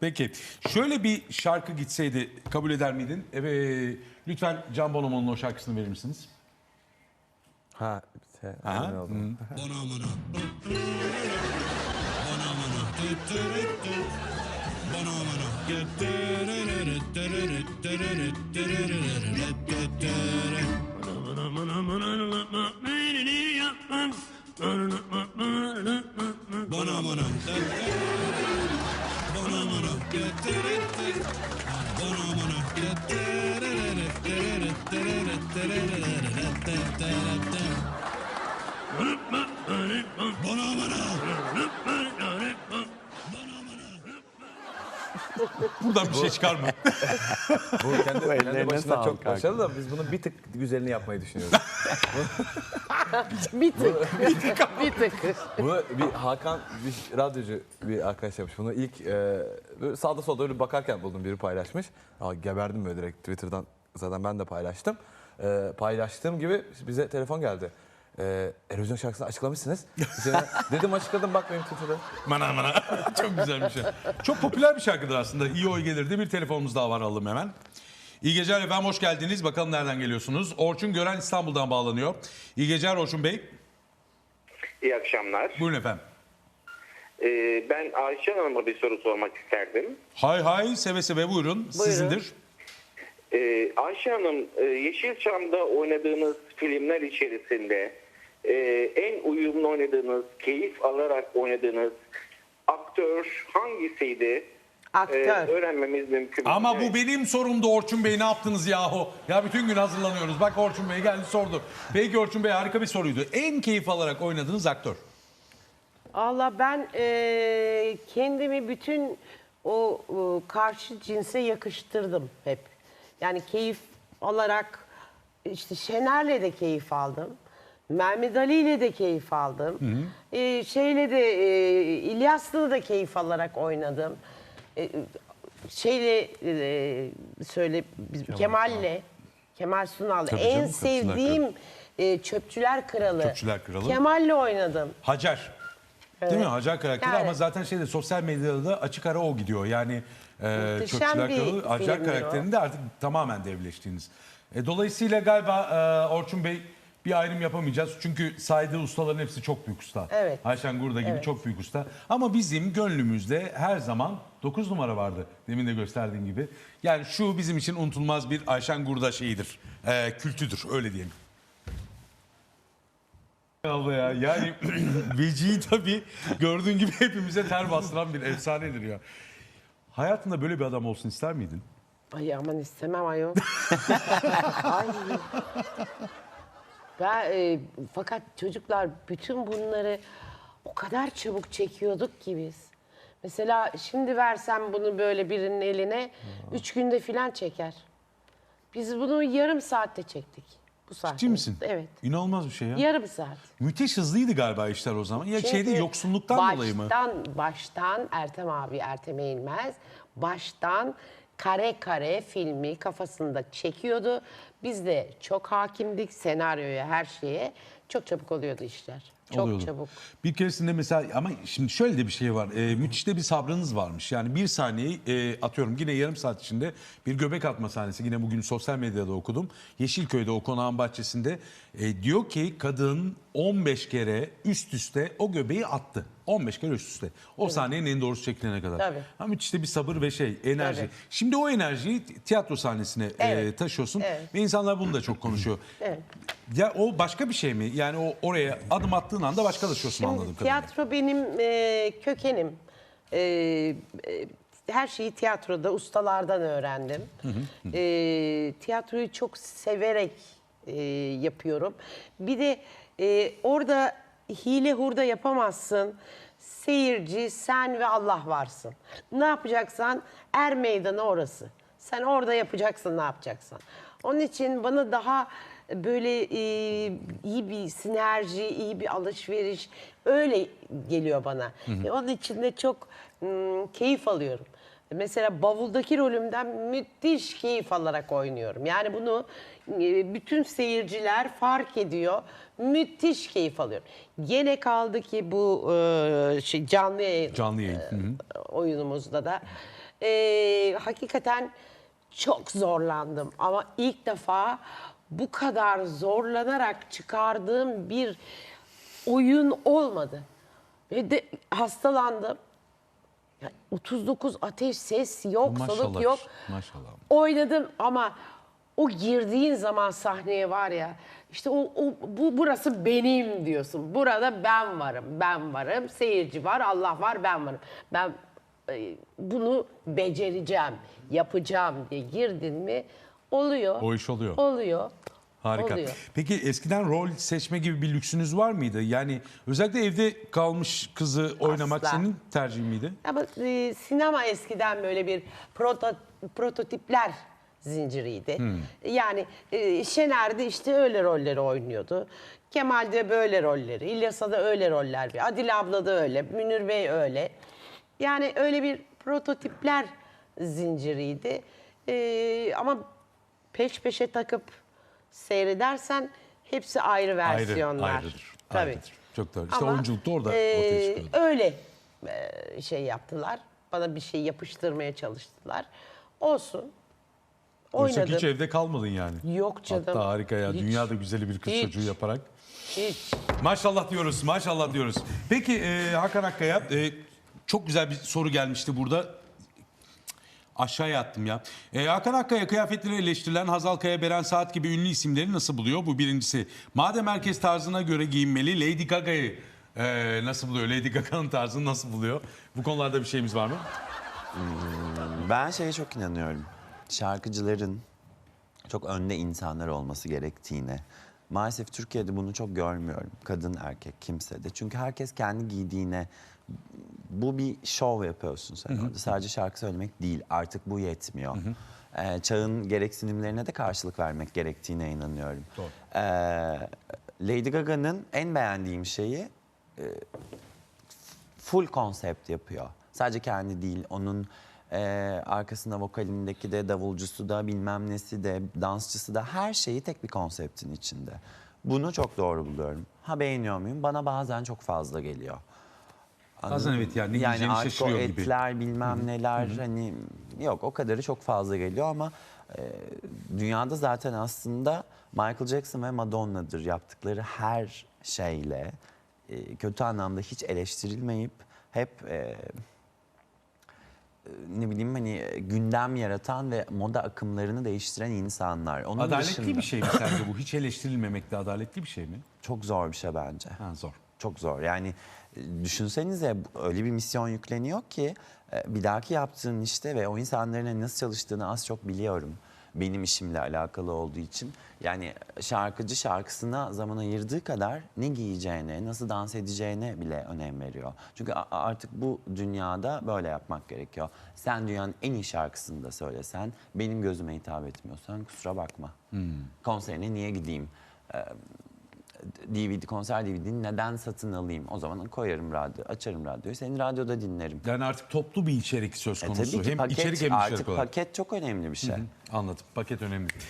Peki. Şöyle bir şarkı gitseydi kabul eder miydin? Evet. Lütfen Can Bonomo'nun o şarkısını verir misiniz? Ha, şey, Aha. emin oldum. Bonamana. Bonamana. Buradan bir şey çıkar mı? Bu kendi, kendi başına çok başarılı da biz bunun bir tık güzelini yapmayı düşünüyoruz. Bir tık. bir tık. Bunu bir Hakan bir radyocu bir arkadaş yapmış. Bunu ilk e, sağda solda öyle bakarken buldum biri paylaşmış. Aa, geberdim böyle direkt Twitter'dan zaten ben de paylaştım. E, paylaştığım gibi bize telefon geldi. E, Erozyon şarkısını açıklamışsınız. Dedim açıkladım bak benim Twitter'da. Mana mana. Çok güzel bir şey. Çok popüler bir şarkıdır aslında. İyi oy gelirdi. Bir telefonumuz daha var alalım hemen. İyi geceler efendim hoş geldiniz. Bakalım nereden geliyorsunuz. Orçun Gören İstanbul'dan bağlanıyor. İyi geceler Orçun Bey. İyi akşamlar. Buyurun efendim. Ee, ben Ayşe Hanım'a bir soru sormak isterdim. Hay hay seve seve buyurun. Sizindir. Ee, Ayşe Hanım, e, Yeşilçam'da oynadığınız filmler içerisinde e, en uyumlu oynadığınız, keyif alarak oynadığınız aktör hangisiydi? Aktör. Ee, öğrenmemiz mümkün. mü? Ama bu benim sorumdu Orçun Bey ne yaptınız yahu? Ya bütün gün hazırlanıyoruz. Bak Orçun Bey geldi sordu. Peki Orçun Bey harika bir soruydu. En keyif alarak oynadığınız aktör. Allah ben eee, kendimi bütün o e, karşı cinse yakıştırdım hep. Yani keyif alarak işte Şener'le de keyif aldım. Mehmet Ali ile de keyif aldım. Eee, şeyle de e, İlyas'la da keyif alarak oynadım. E, şeyle e, söyle biz- Kemal'le Kemal Sunal'le Tabii en canım, Çöpçüler sevdiğim e, Çöpçüler Kralı. Çöpçüler Kralı. Kemal'le oynadım. Hacer. Değil mi? Hacer karakteri Yani. ama zaten şeyde sosyal medyada da açık ara o gidiyor. Yani e, Muhteşem Çöpçüler bir Kralı Hacer filmdir o. karakterinde artık tamamen devleştiğiniz. E, dolayısıyla galiba e, Orçun Bey bir ayrım yapamayacağız. Çünkü saydığı ustaların hepsi çok büyük usta. Evet. Ayşen Gurda gibi çok büyük usta. Ama bizim gönlümüzde her zaman 9 numara vardı. Demin de gösterdiğin gibi. Yani şu bizim için unutulmaz bir Ayşen Gurda şeyidir. E, kültüdür öyle diyelim. Allah ya yani Vecihi tabii gördüğün gibi hepimize ter bastıran bir efsanedir ya. Hayatında böyle bir adam olsun ister miydin? Ay aman istemem ayol. Ay. Ben, e, fakat çocuklar bütün bunları o kadar çabuk çekiyorduk ki biz. Mesela şimdi versem bunu böyle birinin eline üç günde filan çeker. Biz bunu yarım saatte çektik. Bu saatte. Ciddi misin? Evet. İnanılmaz bir şey ya. Yarım saat. Müthiş hızlıydı galiba işler o zaman. Ya Çünkü şeyde yoksunluktan dolayı mı? Baştan, baştan Ertem abi, Ertem Eğilmez baştan kare kare filmi kafasında çekiyordu. Biz de çok hakimdik senaryoya, her şeye. Çok çabuk oluyordu işler. Çok Oluyordu. çabuk. Bir keresinde mesela ama şimdi şöyle de bir şey var. E, müthiş de bir sabrınız varmış. Yani bir saniyeyi e, atıyorum yine yarım saat içinde bir göbek atma sahnesi. Yine bugün sosyal medyada okudum. Yeşilköy'de o konağın bahçesinde e, diyor ki kadın 15 kere üst üste o göbeği attı. 15 kere üst üste. O sahnenin en doğrusu çekilene kadar. Tabii. Ha, müthiş de bir sabır ve şey enerji. Tabii. Şimdi o enerjiyi tiyatro sahnesine e, Evet. taşıyorsun Evet. ve insanlar bunu da çok konuşuyor. Evet. Ya o başka bir şey mi? Yani o oraya adım attığın anda başkalaşıyorsun anladığım Şimdi kadarıyla. tiyatro benim e, kökenim. E, e, her şeyi tiyatroda ustalardan öğrendim. E, tiyatroyu çok severek e, yapıyorum. Bir de e, orada hile hurda yapamazsın. Seyirci, sen ve Allah varsın. Ne yapacaksan er meydanı orası. Sen orada yapacaksın ne yapacaksan. Onun için bana daha böyle e, iyi bir sinerji, iyi bir alışveriş öyle geliyor bana. E, onun için de çok mm, keyif alıyorum. Mesela bavuldaki rolümden müthiş keyif alarak oynuyorum. Yani bunu e, bütün seyirciler fark ediyor. Müthiş keyif alıyorum. Gene kaldı ki bu e, şey, canlı yayın Canlı yayın. Hı hı. oyunumuzda da Ee, hakikaten çok zorlandım ama ilk defa bu kadar zorlanarak çıkardığım bir oyun olmadı. Ve de hastalandım. Ya 39 ateş ses yok, soluk yok. maşallah. Oynadım ama o girdiğin zaman sahneye var ya işte o, o bu burası benim diyorsun. Burada ben varım, ben varım. Seyirci var, Allah var, ben varım. Ben e, bunu becereceğim, yapacağım diye girdin mi oluyor. O iş oluyor. Oluyor. Harika. Oluyor. Peki eskiden rol seçme gibi bir lüksünüz var mıydı? Yani özellikle evde kalmış kızı oynamak Asla. senin tercihin miydi? Ama e, sinema eskiden böyle bir proto, prototipler zinciriydi. Yani e, Şener'de işte öyle rolleri oynuyordu. Kemal'de böyle rolleri, İlyas'a da öyle roller. Adil abla da öyle, Münir Bey öyle. Yani öyle bir prototipler zinciriydi. E, ama peş peşe takıp seyredersen hepsi ayrı versiyonlar. ayrıdır, Tabii. ayrıdır. Çok doğru. İşte Ama, oyunculuk da orada e, ortaya çıkıyor. Öyle e, şey yaptılar. Bana bir şey yapıştırmaya çalıştılar. Olsun. Oysa hiç evde kalmadın yani. Yok canım. Hatta harika ya. Hiç. Dünyada güzeli bir kız Hiç. çocuğu yaparak. Hiç. Maşallah diyoruz, maşallah diyoruz. Peki e, Hakan Akkaya, e, çok güzel bir soru gelmişti burada. Aşağıya attım ya. E, Hakan Akkaya kıyafetleri eleştirilen Hazal Kaya, Beren Saat gibi ünlü isimleri nasıl buluyor? Bu birincisi. Madem herkes tarzına göre giyinmeli, Lady Gaga'yı e, nasıl buluyor? Lady Gaga'nın tarzını nasıl buluyor? Bu konularda bir şeyimiz var mı? Ben şeye çok inanıyorum. Şarkıcıların çok önde insanlar olması gerektiğine. Maalesef Türkiye'de bunu çok görmüyorum. Kadın, erkek, kimse de. Çünkü herkes kendi giydiğine bu bir şov yapıyorsun sen orada. Sadece şarkı söylemek değil. Artık bu yetmiyor. Ee, çağın gereksinimlerine de karşılık vermek gerektiğine inanıyorum. Ee, Lady Gaga'nın en beğendiğim şeyi full konsept yapıyor. Sadece kendi değil, onun e, arkasında vokalindeki de, davulcusu da, bilmem nesi de, dansçısı da her şeyi tek bir konseptin içinde. Bunu çok doğru buluyorum. Ha beğeniyor muyum? Bana bazen çok fazla geliyor. Bazen evet yani ne yani o şaşırıyor gibi. etler bilmem neler hani yok o kadarı çok fazla geliyor ama e, dünyada zaten aslında Michael Jackson ve Madonna'dır yaptıkları her şeyle e, kötü anlamda hiç eleştirilmeyip hep e, e, ne bileyim hani gündem yaratan ve moda akımlarını değiştiren insanlar. Onun Adaletli dışında bir şey mi sence bu? Hiç eleştirilmemek de adaletli bir şey mi? çok zor bir şey bence. Ha, zor. Çok zor. Yani e, düşünsenize öyle bir misyon yükleniyor ki e, bir dahaki yaptığın işte ve o insanların hani nasıl çalıştığını az çok biliyorum. Benim işimle alakalı olduğu için. Yani şarkıcı şarkısına zaman ayırdığı kadar ne giyeceğine, nasıl dans edeceğine bile önem veriyor. Çünkü artık bu dünyada böyle yapmak gerekiyor. Sen dünyanın en iyi şarkısını da söylesen, benim gözüme hitap etmiyorsan kusura bakma. Konserine niye gideyim? DVD, konser DVD'ni neden satın alayım? O zaman koyarım radyo, açarım radyoyu. Seni radyoda dinlerim. Yani artık toplu bir içerik söz E konusu. tabii ki hem paket, içerik hem artık içerik olarak. paket çok önemli bir şey. Anladım. Paket önemli.